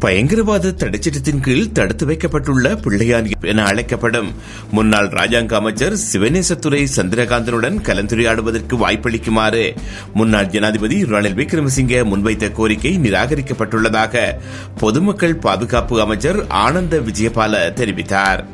பயங்கரவாத தடைச்சட்டத்தின் கீழ் தடுத்து வைக்கப்பட்டுள்ள பிள்ளையார் என அழைக்கப்படும். முன்னாள் ராஜாங்க அமைச்சர் சிவநேசத்துறை சந்திரகாந்தனுடன் கலந்துரையாடுவதற்கு வாய்ப்பளிக்குமாறு முன்னாள் ஜனாதிபதி ரணில் விக்ரமசிங்கே முன்வைத்த கோரிக்கை நிராகரிக்கப்பட்டுள்ளதாக பொதுமக்கள் பாதுகாப்பு அமைச்சர் ஆனந்த விஜயபால தெரிவித்தார்.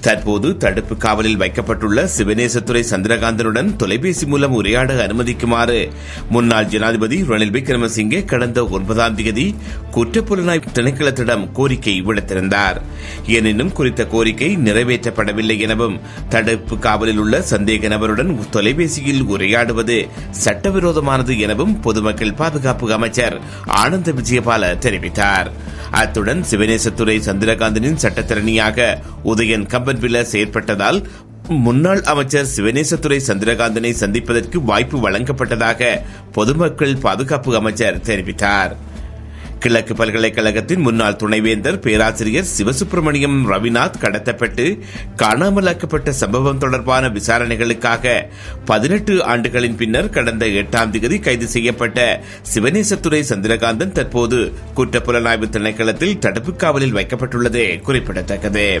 தற்போது தடுப்பு காவலில் வைக்கப்பட்டுள்ள சிவநேசத்துறை சந்திரகாந்தனுடன் தொலைபேசி மூலம் உரையாட அனுமதிக்குமாறு முன்னாள் ஜனாதிபதி ரணில் விக்ரமசிங்கே கடந்த ஒன்பதாம் தேதி குற்றப்புலனாய்வு திணைக்களத்திடம் கோரிக்கை விடுத்திருந்தார். எனினும் குறித்த கோரிக்கை நிறைவேற்றப்படவில்லை எனவும் தடுப்பு காவலில் உள்ள சந்தேக நபருடன் தொலைபேசியில் உரையாடுவது சட்டவிரோதமானது எனவும் பொதுமக்கள் பாதுகாப்பு அமைச்சர் ஆனந்த விஜயபால தெரிவித்தார். அத்துடன் சிவநேசத்துறை சந்திரகாந்தனின் சட்டத்திறனியாக உதயன் கார்பன் கம்பன்வில செயற்பட்டதால் முன்னாள் அமைச்சர் சிவனேசத்துறை சந்திரகாந்தனை சந்திப்பதற்கு வாய்ப்பு வழங்கப்பட்டதாக பொதுமக்கள் பாதுகாப்பு அமைச்சர் தெரிவித்தார். கிழக்கு பல்கலைக்கழகத்தின் முன்னாள் துணைவேந்தர் பேராசிரியர் சிவசுப்பிரமணியம் ரவிநாத் கடத்தப்பட்டு காணாமலாக்கப்பட்ட சம்பவம் தொடர்பான விசாரணைகளுக்காக பதினெட்டு ஆண்டுகளின் பின்னர் கடந்த எட்டாம் தேதி கைது செய்யப்பட்ட சிவனேசத்துறை சந்திரகாந்தன் தற்போது குற்றப்புலனாய்வு திணைக்களத்தில் தடுப்பு காவலில் வைக்கப்பட்டுள்ளது குறிப்பிடத்தக்கது.